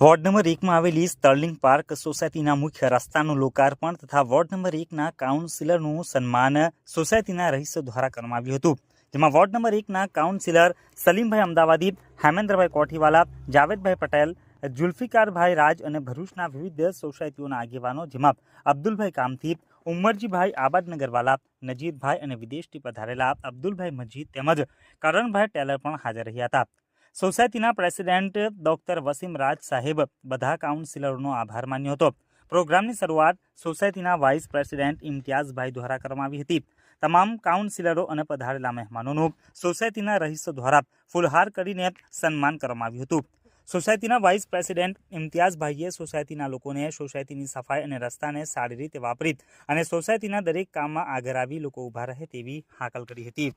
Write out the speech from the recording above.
Ward number એકમાં આવેલી Sterling park સોસાયટીના મુખ્ય રસ્તાનું લોકાર્પણ તથા વોર્ડ નંબર એકના કાઉન્સિલરનું સન્માન સોસાયટીના રહીશો દ્વારા કરવામાં આવ્યું હતું. જેમાં વોર્ડ નંબર એકના કાઉન્સિલર સલીમભાઈ અમદાવાદી હેમેન્દ્રભાઈ કોઠીવાલા, જાવેદભાઈ પટેલ, જુલ્ફિકારભાઈ રાજ અને ભરૂચના વિવિધ સોસાયટીઓના આગેવાનો, જેમાં અબ્દુલભાઈ કામથી, ઉમરજીભાઈ આબાદનગરવાલા નજીરભાઈ અને વિદેશથી પધારેલા અબ્દુલભાઈ મજીદ તેમજ કરણભાઈ ટેલર પણ હાજર રહ્યા હતા. સોસાયટીના પ્રેસિડેન્ટ ડોક્ટર વસીમ રાજ સાહેબ બધા કાઉન્સિલરોનો આભાર માન્યો હતો. પ્રોગ્રામની શરૂઆત સોસાયટીના વાઇસ પ્રેસિડેન્ટ ઇમ્તિયાઝભાઈ દ્વારા કરવામાં આવી હતી. તમામ કાઉન્સિલરો અને પધારેલા મહેમાનોનું સોસાયટીના રહીશો દ્વારા ફૂલહાર કરીને સન્માન કરવામાં આવ્યું હતું. સોસાયટીના વાઇસ પ્રેસિડેન્ટ ઇમ્તિયાઝભાઈએ સોસાયટીના લોકોને સોસાયટીની સફાઈ અને રસ્તાને સારી રીતે વાપરી અને સોસાયટીના દરેક કામમાં આગળ આવી લોકો ઊભા રહે તેવી હાકલ કરી હતી.